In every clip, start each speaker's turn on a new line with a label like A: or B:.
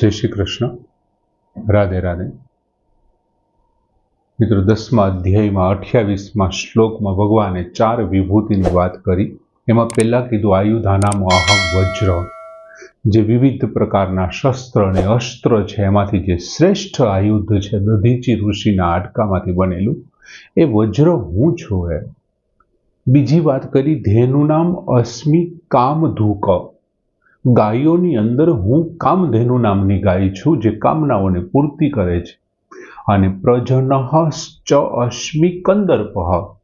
A: જય શ્રી કૃષ્ણ. રાધે રાધે. મિત્રો, દસમા અધ્યાયમાં અઠ્યાવીસમાં શ્લોકમાં ભગવાને ચાર વિભૂતિની વાત કરી. એમાં પહેલાં કીધું આયુધાનામ અહમ વજ્ર. જે વિવિધ પ્રકારના શસ્ત્ર અને અસ્ત્ર છે, એમાંથી જે શ્રેષ્ઠ આયુધ છે, દધીચી ઋષિના હાડકામાંથી બનેલું, એ વજ્ર હું છું એ બીજી વાત કરી, ધેનું નામ અસ્મિ કામધૂક. ગાયોની અંદર હું કામધેનુ નામની ગાય છું જે કામનાઓને પૂર્તિ કરે છે. અને પ્રજનહ ચ અશ્મિ કંદર્પઃ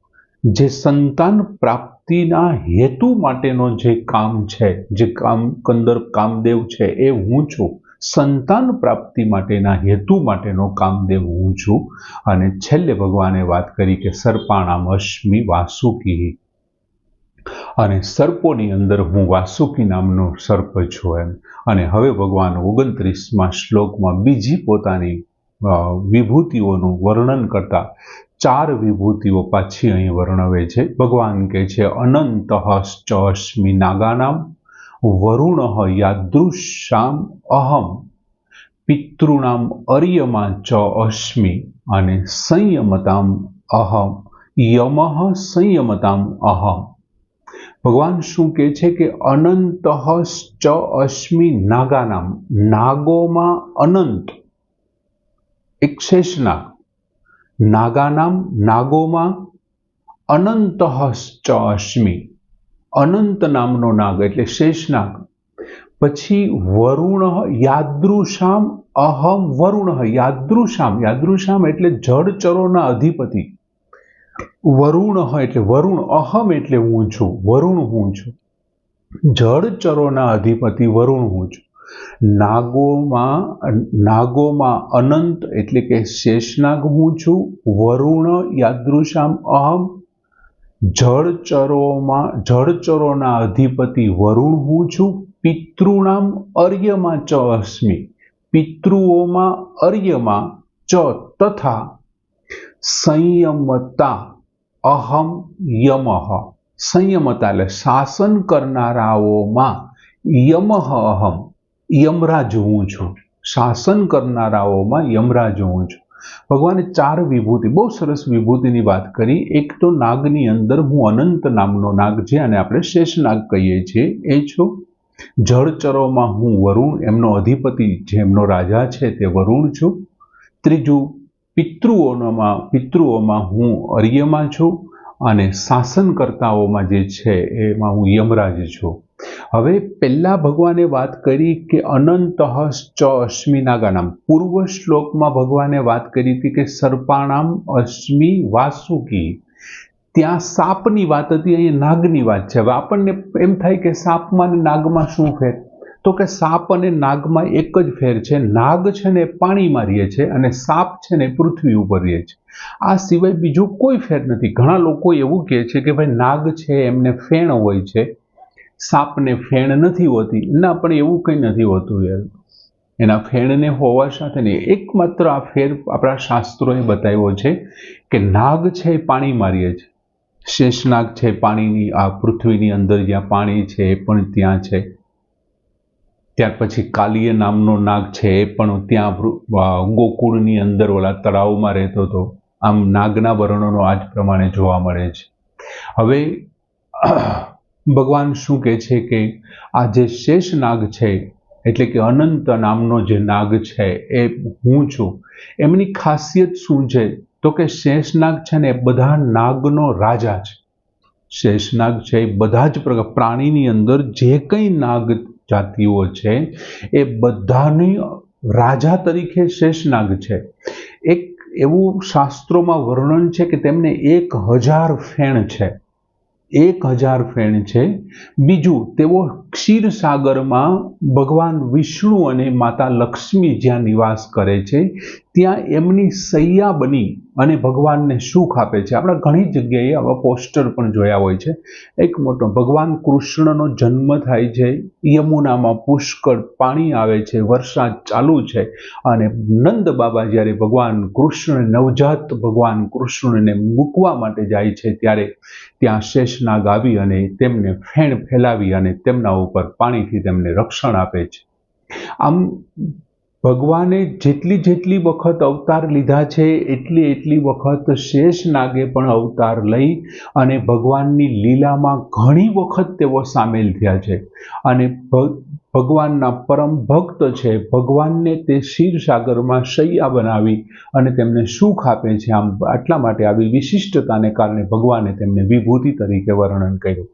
A: જે સંતાન પ્રાપ્તિના હેતુ માટેનો જે કામ છે, જે કામ કંદર્પ કામદેવ છે એ હું છું. સંતાન પ્રાપ્તિ માટેના હેતુ માટેનો કામદેવ હું છું. અને છેલ્લે ભગવાને વાત કરી કે સર્પાણામ અશ્મિ વાસુકી. અને સર્પોની અંદર હું વાસુકી નામનો સર્પ છું એમ. અને હવે ભગવાન ઓગણત્રીસમાં શ્લોકમાં બીજી પોતાની વિભૂતિઓનું વર્ણન કરતા ચાર વિભૂતિઓ પાછી અહીં વર્ણવે છે. ભગવાન કહે છે અનંત અશ્મિ નાગાનામ, વરુણ યાદૃશામ અહમ, પિતૃણામ અર્યમા ચ અશ્મિ અને સંયમતામ અહમ, યમઃ સંયમતામ અહમ. ભગવાન શું કહે છે કે અનંત ચ અશ્મિ નાગાનામ. નાગોમાં અનંત. એક શેષના નાગાનામ, નાગોમાં અનંત ચ અશ્મિ. અનંત નામનો નાગ એટલે શેષનાગ. પછી વરુણ યાદૃશામ અહમ વરુણ. યાદૃશામ. યાદૃશામ એટલે જળચરોના અધિપતિ. વરુણ એટલે વરુણ અહમ એટલે હું છું, વરુણ હું છું. જળચરોના અધિપતિ વરુણ હું છું. નાગોમાં નાગોમાં અનંત એટલે કે શેષનાગ હું છું, વરુણ યાદૃશામ અહમ. જળચરોમાં, જળચરોના અધિપતિ વરુણ હું છું, પિતૃનામ અર્યમાં ચ અસ્મિ, પિતૃઓમાં અર્યમાં ચ તથા સંયમતા અહમ યમહ સંયમતા એટલે શાસન કરનારાઓમાં યમહ અહમ, યમરાજ હું છું. શાસન કરનારાઓમાં યમરાજ હું છું. ભગવાને ચાર વિભૂતિ, બહુ સરસ વિભૂતિની વાત કરી. એક તો નાગની અંદર હું અનંત નામનો નાગ છે અને આપણે શેષનાગ કહીએ છીએ. એ છું? જળચરોમાં હું વરુણ, એમનો અધિપતિ, જે એમનો રાજા છે તે વરુણ છું. ત્રીજું પિતૃઓમાં પિતૃઓમાં હું અર્યમાં છું અને શાસનકર્તાઓમાં જે છે એમાં હું યમરાજ છું. હવે પહેલાં ભગવાને વાત કરી કે અનંત ચ અશ્મિ નાગાનામ. પૂર્વ શ્લોકમાં ભગવાને વાત કરી હતી કે સર્પાણામ અશ્મિ વાસુકી. ત્યાં સાપની વાત હતી, અહીંયા નાગની વાત છે. હવે આપણને એમ થાય કે સાપમાં અને નાગમાં શું ફેર તો કે સાપ અને નાગમાં એક જ ફેર છે. નાગ છે ને પાણીમાં રહે છે અને સાપ છે ને પૃથ્વી ઉપર રહે છે. આ સિવાય બીજું કોઈ ફેર નથી. ઘણા લોકો એવું કહે છે કે ભાઈ નાગ છે, એમને ફેણ હોય છે. સાપને ફેણ નથી હોતી. ના, પણ એવું કંઈ નથી હોતું યાર. એના ફેણને હોવા સાથે નહીં એકમાત્ર આ ફેર આપણા શાસ્ત્રોએ બતાવ્યો છે કે નાગ છે એ પાણી મારીએ છે. શેષનાગ છે પાણીની, આ પૃથ્વીની અંદર જ્યાં પાણી છે એ પણ ત્યાં છે. ત્યાર પછી કાલીય નામનો નાગ છે એ પણ ત્યાં ગોકુળની અંદર ઓલા તળાવમાં રહેતો હતો. આમ નાગના વર્ણનો આજ પ્રમાણે જોવા મળે છે. હવે ભગવાન શું કહે છે કે આ જે શેષ નાગ છે, એટલે કે અનંત નામનો જે નાગ છે એ હું છું, એમની ખાસિયત શું છે? તો કે શેષનાગ છે ને એ બધા નાગનો રાજા છે. શેષનાગ છે એ બધા જ પ્રકાર પ્રાણીની અંદર જે કંઈ નાગ જાતિઓ છે, એ બધાની રાજા તરીકે શેષનાગ છે. એક એવું શાસ્ત્રોમાં વર્ણન છે કે તેમને એક હજાર ફેણ છે. એક હજાર ફેણ છે. બીજું તેઓ ક્ષીરસાગરમાં ભગવાન વિષ્ણુ અને માતા લક્ષ્મી જ્યાં નિવાસ કરે છે, ત્યાં એમની સૈયા બની અને ભગવાનને સુખ આપે છે. આપણે ઘણી જગ્યાએ આવા પોસ્ટર પણ જોયા હોય છે. એક મોટો, ભગવાન કૃષ્ણનો જન્મ થાય છે, યમુનામાં પુષ્કળ પાણી આવે છે, વરસાદ ચાલુ છે અને નંદ બાબા જ્યારે ભગવાન કૃષ્ણ નવજાત ભગવાન કૃષ્ણને મૂકવા માટે જાય છે, ત્યારે ત્યાં શેષનાગ આવી અને તેમને ફેણ ફેલાવી અને તેમના ઉપર પાણીથી તેમને રક્ષણ આપે છે. આમ ભગવાને જેટલી જેટલી વખત અવતાર લીધા છે, એટલી એટલી વખત શેષ નાગે પણ અવતાર લઈ અને ભગવાનની લીલામાં ઘણી વખત તેઓ સામેલ થયા છે. અને ભગવાનના પરમ ભક્ત છે, ભગવાનને તે સાગરમાં શૈયા બનાવી અને તેમને સુખ આપે છે. આમ આટલા માટે આવી વિશિષ્ટતાને કારણે ભગવાને તેમને વિભૂતિ તરીકે વર્ણન કર્યું.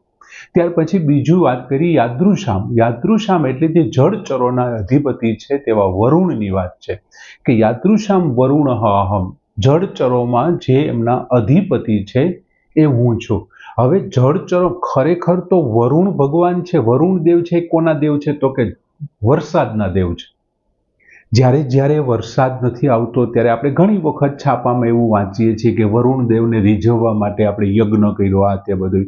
A: ત્યાર પછી બીજું વાત કરી યાદૃશામ. યાદૃશામ એટલે જે જળચરોના અધિપતિ છે તેવા વરુણની વાત છે કે યાદૃશામ વરુણ અહમ જળચરોમાં જે એમના અધિપતિ છે એ હું છું. હવે જળચરો ખરેખર તો વરુણ ભગવાન છે. વરુણ દેવ છે કોના દેવ છે? તો કે વરસાદના દેવ છે. જ્યારે જ્યારે વરસાદ નથી આવતો ત્યારે આપણે ઘણી વખત છાપામાં એવું વાંચીએ છીએ કે વરુણ દેવને રીઝવવા માટે આપણે યજ્ઞ કર્યો, આ તે બધું.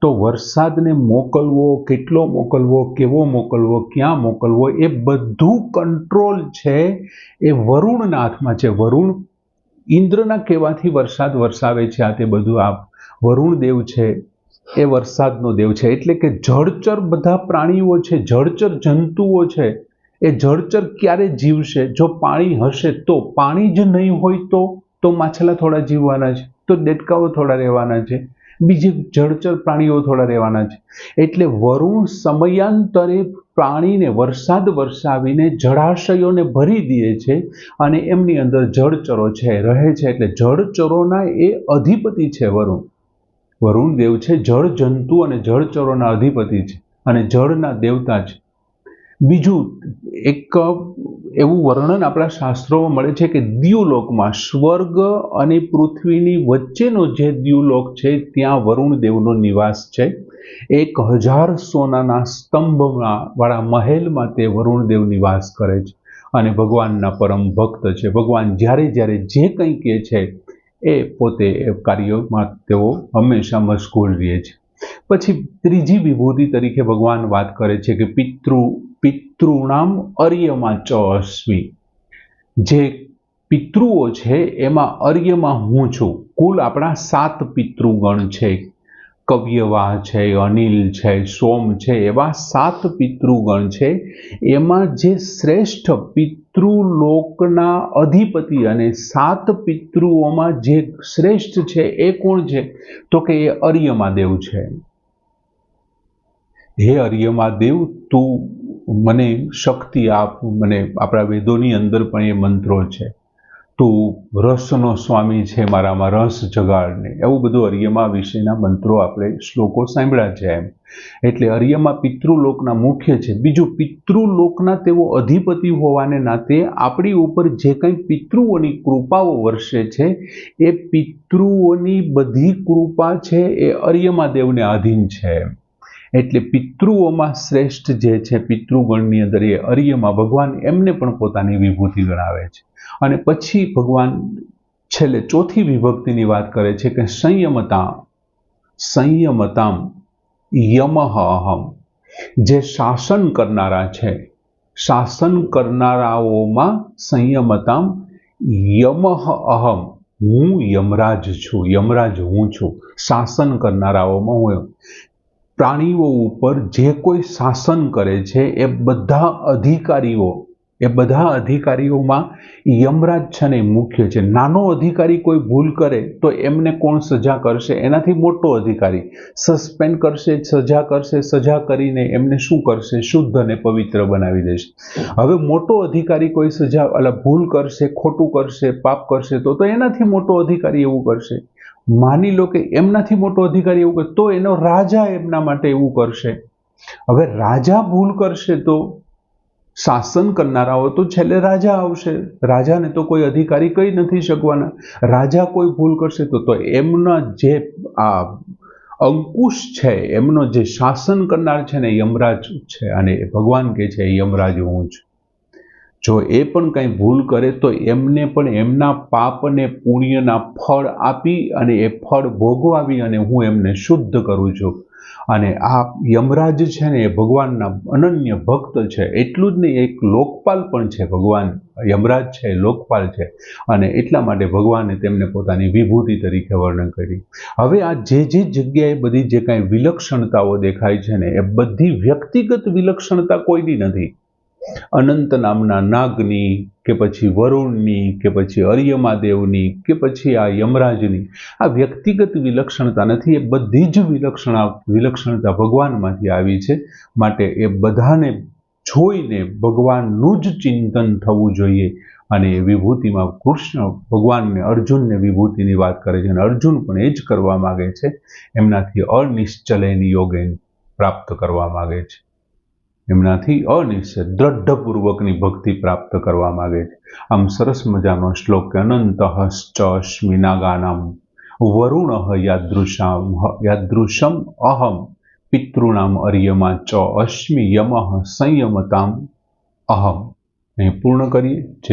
A: તો વરસાદને મોકલવો, કેટલો મોકલવો, કેવો મોકલવો, ક્યાં મોકલવો, એ બધું કંટ્રોલ છે એ વરુણના હાથમાં છે. વરુણ ઇન્દ્રના કહેવાથી વરસાદ વરસાવે છે, આ તે બધું આ વરુણ દેવ છે, એ વરસાદનો દેવ છે. એટલે કે જળચર બધા પ્રાણીઓ છે, જળચર જંતુઓ છે. એ જળચર ક્યારે જીવશે? જો પાણી હશે તો? પાણી જ નહીં હોય તો? તો માછલા થોડા જીવવાના છે, તો દેડકાઓ થોડા રહેવાના છે, બીજે જળચર પ્રાણીઓ થોડા રહેવાના છે. એટલે વરુણ સમયાંતરે પ્રાણીને વરસાદ વરસાવીને જળાશયોને ભરી દે છે અને એમની અંદર જળચરો છે, રહે છે. એટલે જળચરોના એ અધિપતિ છે વરુણ. વરુણ દેવ છે જળ જંતુ અને જળચરોના અધિપતિ છે અને જળના દેવતા છે. બીજું એક, એવું વર્ણન આપણા શાસ્ત્રોમાં મળે છે કે દ્યુલોકમાં સ્વર્ગ અને પૃથ્વીની વચ્ચેનો જે દ્યુલોક છે, ત્યાં વરુણ દેવનો નિવાસ છે. એક હજાર સોનાના સ્તંભમાં વાળા મહેલમાં તે વરુણ દેવ નિવાસ કરે છે. અને ભગવાનના પરમ ભક્ત છે. ભગવાન જ્યારે જ્યારે જે કંઈ કહે છે, એ પોતે એ કાર્યોમાં તેઓ હંમેશા મશગુલ રહે છે. પછી ત્રીજી વિભૂતિ તરીકે ભગવાન વાત કરે છે કે પિતૃ પિતૃણામ અર્યમાં ચ જે પિતૃઓ છે, એમાં અર્યમાં હું છું. કુલ આપણા સાત પિતૃગણ છે. કવ્યવાહ છે, અનિલ છે, સોમ છે, એવા સાત પિતૃગણ છે. એમાં જે શ્રેષ્ઠ પિતૃલોકના અધિપતિ અને સાત પિતૃઓમાં જે શ્રેષ્ઠ છે, એ કોણ છે? તો કે એ અર્યમાદેવ છે. હે અર્યમાદેવ તું મને શક્તિ આપ, મને આપણા વેદોની અંદર પણ એ મંત્રો છે. તું રસનો સ્વામી છે મારામાં, રસ જગાડને. એવું બધું અર્યમા વિશેના મંત્રો આપણે શ્લોકો સાંભળ્યા છે એમ. એટલે અર્યમા પિતૃલોકના મુખ્ય છે. બીજું, પિતૃલોકના તેઓ અધિપતિ હોવાને નાતે આપણી ઉપર જે કંઈ પિતૃઓની કૃપાઓ વર્ષે છે, એ પિતૃઓની બધી કૃપા છે, એ અર્યમા દેવને આધીન છે એટલે પિતૃઓમાં શ્રેષ્ઠ જે છે, પિતૃગણની અંદર એ અર્યમાં ભગવાન એમને પણ પોતાની વિભૂતિ ગણાવે છે. અને પછી ભગવાન છેલ્લે ચોથી વિભક્તિની વાત કરે છે કે સંયમતા સંયમતામ, યમહ અહમ. જે શાસન કરનારા છે, શાસન કરનારાઓમાં સંયમતામ, યમહ અહમ. હું યમરાજ છું, યમરાજ હું છું. શાસન કરનારાઓમાં હું પ્રાણીઓ ઉપર જે કોઈ શાસન કરે છે, એ બધા અધિકારીઓ, એ બધા અધિકારીઓમાં યમરાજ છે ને મુખ્ય છે. નાનો અધિકારી કોઈ ભૂલ કરે તો એમને કોણ સજા કરશે? એનાથી મોટો અધિકારી. સસ્પેન્ડ કરશે, સજા કરશે, સજા કરીને એમને શું કરશે? શુદ્ધ અને પવિત્ર બનાવી દેશે. હવે મોટો અધિકારી કોઈ સજા એટલે ભૂલ કરશે, ખોટું કરશે, પાપ કરશે તો તો એનાથી મોટો અધિકારી એવું કરશે. માની લો કે એમનાથી મોટો અધિકારી એવું કરે, તો એનો રાજા એમના માટે એવું કરશે. હવે રાજા ભૂલ કરશે તો શાસન કરનારાઓ તો છેલ્લે રાજા આવશે. રાજાને તો કોઈ અધિકારી કહી નથી શકવાના. રાજા કોઈ ભૂલ કરશે તો તો એમના જે આ અંકુશ છે, એમનો જે શાસન કરનાર છે ને યમરાજ છે અને ભગવાન કે છે યમરાજ હું છું. જો એ પણ કંઈ ભૂલ કરે તો એમને પણ એમના પાપ અને પુણ્યના ફળ આપી અને એ ફળ ભોગવાવી અને હું એમને શુદ્ધ કરું છું. અને આ યમરાજ છે ને એ ભગવાનના અનન્ય ભક્ત છે. એટલું જ નહીં, એક લોકપાલ પણ છે ભગવાન. યમરાજ છે લોકપાલ છે. અને એટલા માટે ભગવાને તેમને પોતાની વિભૂતિ તરીકે વર્ણન કરી. હવે આ જે જે જગ્યાએ બધી જે કાંઈ વિલક્ષણતાઓ દેખાય છે ને, એ બધી વ્યક્તિગત વિલક્ષણતા કોઈની નથી. અનંત નામના નાગની કે પછી વરુણની કે પછી અર્યમાદેવની કે પછી આ યમરાજની, આ વ્યક્તિગત વિલક્ષણતા નથી, એ બધી જ વિલક્ષણા, વિલક્ષણતા ભગવાનમાંથી આવી છે. માટે એ બધાને જોઈને ભગવાનનું જ ચિંતન થવું જોઈએ. અને એ વિભૂતિમાં કૃષ્ણ ભગવાનને અર્જુનને વિભૂતિની વાત કરે છે અને અર્જુન પણ એ જ કરવા માગે છે. એમનાથી અનિશ્ચલયની યોગેન પ્રાપ્ત કરવા માગે છે. એમનાથી અનિશ્ચય દ્રઢપૂર્વકની ભક્તિ પ્રાપ્ત કરવા માગે છે. આમ સરસ મજાનો શ્લોક અનંત નાગાનામ વરુણ યાદૃશામ યાદૃશમ અહમ પિતૃણામ અર્યમા ચ અશ્મિ યમ સંયમતામ અહમ. અહીં પૂર્ણ કરીએ. જય